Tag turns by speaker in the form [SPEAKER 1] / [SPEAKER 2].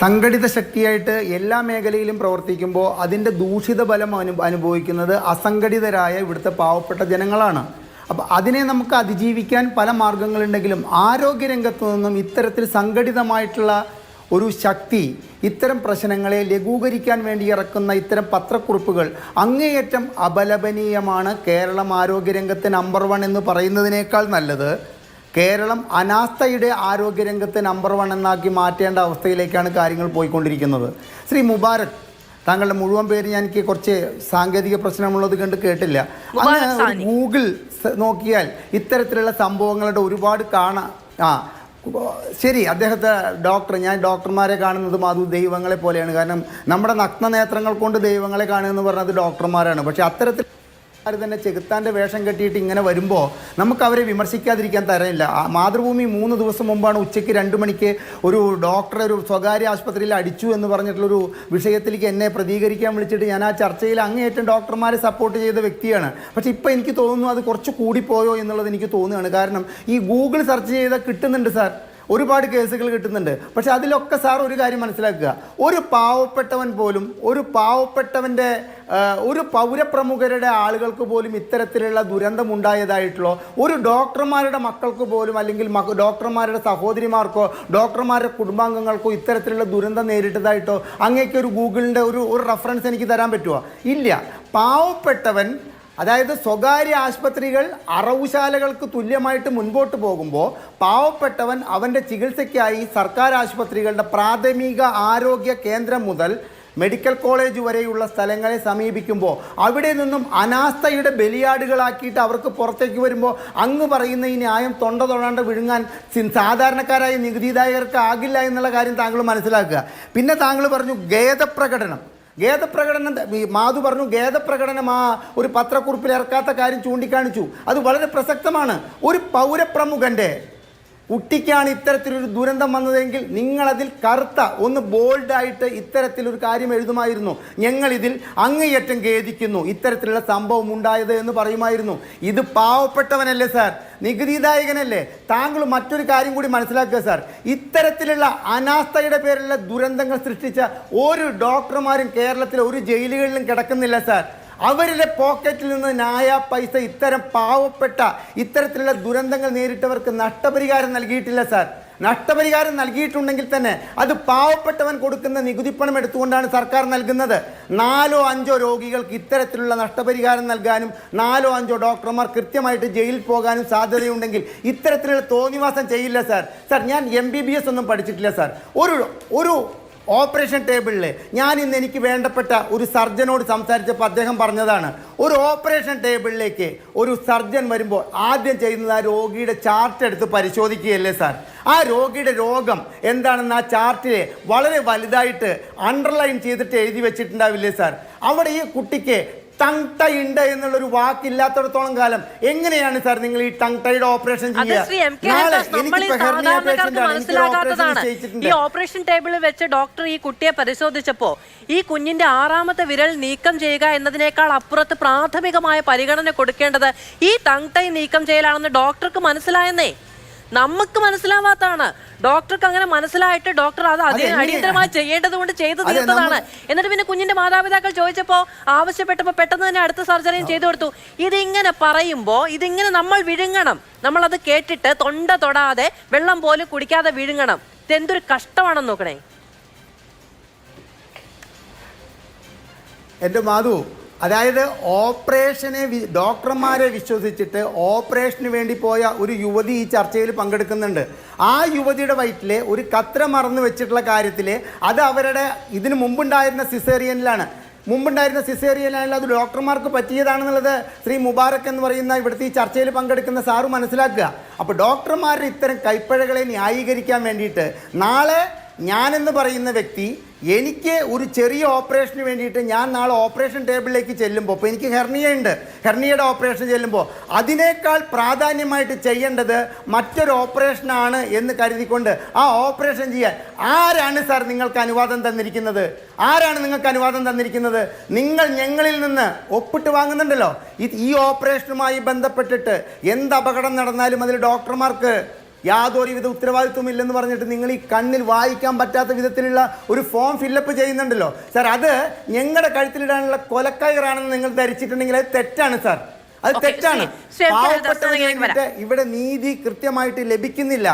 [SPEAKER 1] സംഘടിത ശക്തിയായിട്ട് എല്ലാ മേഖലയിലും പ്രവർത്തിക്കുമ്പോൾ അതിന്റെ ദൂഷിത ഫലം അനു അനുഭവിക്കുന്നത് അസംഘടിതരായ ഇവിടുത്തെ പാവപ്പെട്ട ജനങ്ങളാണ്. അപ്പോൾ അതിനെ നമുക്ക് അതിജീവിക്കാൻ പല മാർഗങ്ങളുണ്ടെങ്കിലും ആരോഗ്യരംഗത്തു നിന്നും ഇത്തരത്തിൽ സംഘടിതമായിട്ടുള്ള ഒരു ശക്തി ഇത്തരം പ്രശ്നങ്ങളെ ലഘൂകരിക്കാൻ വേണ്ടി ഇറക്കുന്ന ഇത്തരം പത്രക്കുറിപ്പുകൾ അങ്ങേയറ്റം അപലപനീയമാണ് കേരളം ആരോഗ്യരംഗത്ത് നമ്പർ വൺ എന്ന് പറയുന്നതിനേക്കാൾ നല്ലത്. കേരളം അനാസ്ഥയുടെ ആരോഗ്യരംഗത്ത് നമ്പർ വൺ എന്നാക്കി മാറ്റേണ്ട അവസ്ഥയിലേക്കാണ് കാര്യങ്ങൾ പോയിക്കൊണ്ടിരിക്കുന്നത്. ശ്രീ മുബാരക് താങ്കളുടെ മുഴുവൻ പേര് ഞാൻ എനിക്ക് കുറച്ച് സാങ്കേതിക പ്രശ്നമുള്ളത് കണ്ട് കേട്ടില്ല. ഗൂഗിൾ നോക്കിയാൽ ഇത്തരത്തിലുള്ള സംഭവങ്ങളുടെ ഒരുപാട് കാണാം ആ ശരി അദ്ദേഹത്തെ ഡോക്ടർ ഞാൻ ഡോക്ടർമാരെ കാണുന്നതും അത് ദൈവങ്ങളെ പോലെയാണ്. കാരണം നമ്മുടെ നഗ്നനേത്രങ്ങൾ കൊണ്ട് ദൈവങ്ങളെ കാണുക എന്ന് പറഞ്ഞത് ഡോക്ടർമാരാണ് പക്ഷെ അത്തരത്തിൽ തന്നെ ചെകുത്താന്റെ വേഷം കെട്ടിയിട്ട് ഇങ്ങനെ വരുമ്പോൾ നമുക്ക് അവരെ വിമർശിക്കാതിരിക്കാൻ തരമില്ല. മാതൃഭൂമി മൂന്ന് ദിവസം മുമ്പാണ് ഉച്ചയ്ക്ക് രണ്ട് മണിക്ക് ഒരു ഡോക്ടറെ ഒരു സ്വകാര്യ ആശുപത്രിയിൽ അടിച്ചു എന്ന് പറഞ്ഞിട്ടുള്ളൊരു വിഷയത്തിലേക്ക് എന്നെ പ്രതികരിക്കാൻ വിളിച്ചിട്ട് ഞാൻ ആ ചർച്ചയിൽ അങ്ങേയറ്റം ഡോക്ടർമാരെ സപ്പോർട്ട് ചെയ്ത വ്യക്തിയാണ്. പക്ഷേ ഇപ്പോൾ എനിക്ക് തോന്നുന്നു അത് കുറച്ച് കൂടിപ്പോയോ എന്നുള്ളത് എനിക്ക് തോന്നുകയാണ്. കാരണം ഈ ഗൂഗിൾ സെർച്ച് ചെയ്താൽ കിട്ടുന്നുണ്ട് സാർ. ഒരുപാട് കേസുകൾ കിട്ടുന്നുണ്ട്. പക്ഷെ അതിലൊക്കെ സാർ ഒരു കാര്യം മനസ്സിലാക്കുക. ഒരു പാവപ്പെട്ടവൻ പോലും ഒരു പാവപ്പെട്ടവന്റെ ഒരു പൗരപ്രമുഖരുടെ ആളുകൾക്ക് പോലും ഇത്തരത്തിലുള്ള ദുരന്തം ഉണ്ടായതായിട്ടുള്ള ഒരു ഡോക്ടർമാരുടെ മക്കൾക്ക് പോലും അല്ലെങ്കിൽ ഡോക്ടർമാരുടെ സഹോദരിമാർക്കോ ഡോക്ടർമാരുടെ കുടുംബാംഗങ്ങൾക്കോ ഇത്തരത്തിലുള്ള ദുരന്തം നേരിട്ടതായിട്ടോ അങ്ങേക്ക് ഒരു ഗൂഗിളിന്റെ ഒരു ഒരു റെഫറൻസ് എനിക്ക് തരാൻ പറ്റുമോ? ഇല്ല. പാവപ്പെട്ടവൻ അതായത് സ്വകാര്യ ആശുപത്രികൾ അറവുശാലകൾക്ക് തുല്യമായിട്ട് മുൻപോട്ട് പോകുമ്പോൾ പാവപ്പെട്ടവൻ അവന്റെ ചികിത്സയ്ക്കായി സർക്കാർ ആശുപത്രികളുടെ പ്രാഥമിക ആരോഗ്യ കേന്ദ്രം മുതൽ മെഡിക്കൽ കോളേജ് വരെയുള്ള സ്ഥലങ്ങളെ സമീപിക്കുമ്പോൾ അവിടെ നിന്നും അനാസ്ഥയുടെ ബലിയാടുകളാക്കിയിട്ട് അവർക്ക് പുറത്തേക്ക് വരുമ്പോൾ അങ്ങ് പറയുന്ന ഈ ന്യായം തൊണ്ട തൊടാണ്ട് വിഴുങ്ങാൻ സാധാരണക്കാരായ നികുതിദായകർക്ക് ആകില്ല എന്നുള്ള കാര്യം താങ്കൾ മനസ്സിലാക്കുക. പിന്നെ താങ്കൾ പറഞ്ഞു ഖേദപ്രകടനം. ഖേദപ്രകടനം മാധു പറഞ്ഞു ഖേദപ്രകടനം ആ ഒരു പത്രക്കുറിപ്പിൽ ഇറക്കാത്ത കാര്യം ചൂണ്ടിക്കാണിച്ചു. അത് വളരെ പ്രസക്തമാണ്. ഒരു പൗരപ്രമുഖന്റെ കുട്ടിക്കാണ് ഇത്തരത്തിലൊരു ദുരന്തം വന്നതെങ്കിൽ നിങ്ങളതിൽ കറുത്ത ഒന്ന് ബോൾഡായിട്ട് ഇത്തരത്തിലൊരു കാര്യം എഴുതുമായിരുന്നു. ഞങ്ങളിതിൽ അങ്ങേയറ്റം ഖേദിക്കുന്നു. ഇത്തരത്തിലുള്ള സംഭവം ഉണ്ടായത് എന്ന് പറയുമായിരുന്നു. ഇത് പാവപ്പെട്ടവനല്ലേ സാർ? നികുതിദായകനല്ലേ താങ്കൾ മറ്റൊരു കാര്യം കൂടി മനസ്സിലാക്കുക സാർ. ഇത്തരത്തിലുള്ള അനാസ്ഥയുടെ പേരിലുള്ള ദുരന്തങ്ങൾ സൃഷ്ടിച്ച ഒരു ഡോക്ടർമാരും കേരളത്തിലെ ഒരു ജയിലുകളിലും കിടക്കുന്നില്ല സാർ. അവരുടെ പോക്കറ്റിൽ നിന്ന് നായ പൈസ ഇത്തരം പാവപ്പെട്ട ഇത്തരത്തിലുള്ള ദുരന്തങ്ങൾ നേരിട്ടവർക്ക് നഷ്ടപരിഹാരം നൽകിയിട്ടില്ല സാർ. നഷ്ടപരിഹാരം നൽകിയിട്ടുണ്ടെങ്കിൽ തന്നെ അത് പാവപ്പെട്ടവൻ കൊടുക്കുന്ന നികുതിപ്പണം എടുത്തുകൊണ്ടാണ് സർക്കാർ നൽകുന്നത്. നാലോ അഞ്ചോ രോഗികൾക്ക് ഇത്തരത്തിലുള്ള നഷ്ടപരിഹാരം നൽകാനും നാലോ അഞ്ചോ ഡോക്ടർമാർ കൃത്യമായിട്ട് ജയിലിൽ പോകാനും സാധ്യതയുണ്ടെങ്കിൽ ഇത്തരത്തിലുള്ള തോന്നിവാസം ചെയ്യില്ല സാർ. സാർ ഞാൻ എം ഒന്നും പഠിച്ചിട്ടില്ല സാർ. ഒരു ഒരു ഓപ്പറേഷൻ ടേബിളിൽ ഞാൻ ഇന്ന് എനിക്ക് വേണ്ടപ്പെട്ട ഒരു സർജനോട് സംസാരിച്ചപ്പോൾ അദ്ദേഹം പറഞ്ഞതാണ് ഒരു ഓപ്പറേഷൻ ടേബിളിലേക്ക് ഒരു സർജൻ വരുമ്പോൾ ആദ്യം ചെയ്യുന്നത് ആ രോഗിയുടെ ചാർട്ട് എടുത്ത് പരിശോധിക്കുകയല്ലേ സാർ? ആ രോഗിയുടെ രോഗം എന്താണെന്ന് ആ ചാർട്ടിൽ വളരെ വലുതായിട്ട് അണ്ടർലൈൻ ചെയ്തിട്ട് എഴുതി വെച്ചിട്ടുണ്ടാവില്ലേ സാർ? അവിടെ ഈ കുട്ടിക്ക് ടങ് ടൈ ഉണ്ട് എന്നുള്ളൊരു വാക്കില്ലാത്തടത്തോളം കാലം എങ്ങനെയാണ് സാർ നിങ്ങൾ ഈ ടങ് ടൈഡ് ഓപ്പറേഷൻ
[SPEAKER 2] ഈ
[SPEAKER 1] ഓപ്പറേഷൻ
[SPEAKER 2] ടേബിളിൽ വെച്ച് ഡോക്ടർ ഈ കുട്ടിയെ പരിശോധിച്ചപ്പോ ഈ കുഞ്ഞിന്റെ ആറാമത്തെ വിരൽ നീക്കം ചെയ്യുക എന്നതിനേക്കാൾ അപ്പുറത്ത് പ്രാഥമികമായ പരിഗണന കൊടുക്കേണ്ടത് ഈ ടങ് ടൈ നീക്കം ചെയ്യലാണെന്ന് ഡോക്ടർക്ക് മനസ്സിലായെന്നേ. നമുക്ക് മനസ്സിലാവാത്തതാണ്. ഡോക്ടർക്ക് അങ്ങനെ മനസ്സിലായിട്ട് ഡോക്ടർ അത്
[SPEAKER 1] അതിന്?
[SPEAKER 2] അടിയന്തരമായി ചെയ്യേണ്ടത് കൊണ്ട് ചെയ്തു തീർത്തതാണ്. എന്നിട്ട് പിന്നെ കുഞ്ഞിന്റെ മാതാപിതാക്കൾ ചോദിച്ചപ്പോ ആവശ്യപ്പെട്ടപ്പോ പെട്ടെന്ന് തന്നെ അടുത്ത സർജറിയും ചെയ്തു കൊടുത്തു. ഇതിങ്ങനെ പറയുമ്പോ ഇതിങ്ങനെ നമ്മൾ വിഴുങ്ങണം. നമ്മൾ അത് കേട്ടിട്ട് തൊണ്ട തൊടാതെ വെള്ളം പോലും കുടിക്കാതെ വിഴുങ്ങണം. ഇതെന്തൊരു കഷ്ടമാണെന്ന് നോക്കണേ.
[SPEAKER 1] എന്റെ മാധു അതായത് ഓപ്പറേഷനെ ഡോക്ടർമാരെ വിശ്വസിച്ചിട്ട് ഓപ്പറേഷന് വേണ്ടി പോയ ഒരു യുവതി ഈ ചർച്ചയിൽ പങ്കെടുക്കുന്നുണ്ട്. ആ യുവതിയുടെ വയറ്റിലെ ഒരു കത്ര മറന്നു വെച്ചിട്ടുള്ള കാര്യത്തിൽ അത് അവരുടെ ഇതിന് മുമ്പുണ്ടായിരുന്ന സിസേറിയനിലാണ്. മുമ്പുണ്ടായിരുന്ന സിസേറിയനാണെങ്കിൽ അത് ഡോക്ടർമാർക്ക് പറ്റിയതാണെന്നുള്ളത് ശ്രീ മുബാറക് എന്ന് പറയുന്ന ഇവിടുത്തെ ഈ ചർച്ചയിൽ പങ്കെടുക്കുന്ന സാറ് മനസ്സിലാക്കുക. അപ്പോൾ ഡോക്ടർമാരുടെ ഇത്തരം കൈപ്പഴകളെ ന്യായീകരിക്കാൻ വേണ്ടിയിട്ട് നാളെ ഞാനെന്ന് പറയുന്ന വ്യക്തി എനിക്ക് ഒരു ചെറിയ ഓപ്പറേഷന് വേണ്ടിയിട്ട് ഞാൻ നാളെ ഓപ്പറേഷൻ ടേബിളിലേക്ക് ചെല്ലുമ്പോൾ ഇപ്പോൾ എനിക്ക് ഹെർണിയ ഉണ്ട്. ഹെർണിയയുടെ ഓപ്പറേഷൻ ചെല്ലുമ്പോൾ അതിനേക്കാൾ പ്രാധാന്യമായിട്ട് ചെയ്യേണ്ടത് മറ്റൊരു ഓപ്പറേഷനാണ് എന്ന് കരുതിക്കൊണ്ട് ആ ഓപ്പറേഷൻ ചെയ്യാൻ ആരാണ് സാർ നിങ്ങൾക്ക് അനുവാദം തന്നിരിക്കുന്നത്? ആരാണ് നിങ്ങൾക്ക് അനുവാദം തന്നിരിക്കുന്നത്? നിങ്ങൾ ഞങ്ങളിൽ നിന്ന് ഒപ്പിട്ട് വാങ്ങുന്നുണ്ടല്ലോ. ഈ ഓപ്പറേഷനുമായി ബന്ധപ്പെട്ടിട്ട് എന്ത് അപകടം നടന്നാലും അതിൽ ഡോക്ടർമാർക്ക് യാതൊരുവിധ ഉത്തരവാദിത്വം ഇല്ലെന്ന് പറഞ്ഞിട്ട് നിങ്ങൾ ഈ കണ്ണിൽ വായിക്കാൻ പറ്റാത്ത വിധത്തിലുള്ള ഒരു ഫോം ഫില്ലപ്പ് ചെയ്യുന്നുണ്ടല്ലോ. സാർ അത് ഞങ്ങളുടെ കഴുത്തിലിടാനുള്ള കൊലക്കയറാണെന്ന് നിങ്ങൾ ധരിച്ചിട്ടുണ്ടെങ്കിൽ അത് തെറ്റാണ് സാർ അത് തെറ്റാണ്. ഇവിടെ നീതി കൃത്യമായിട്ട് ലഭിക്കുന്നില്ല.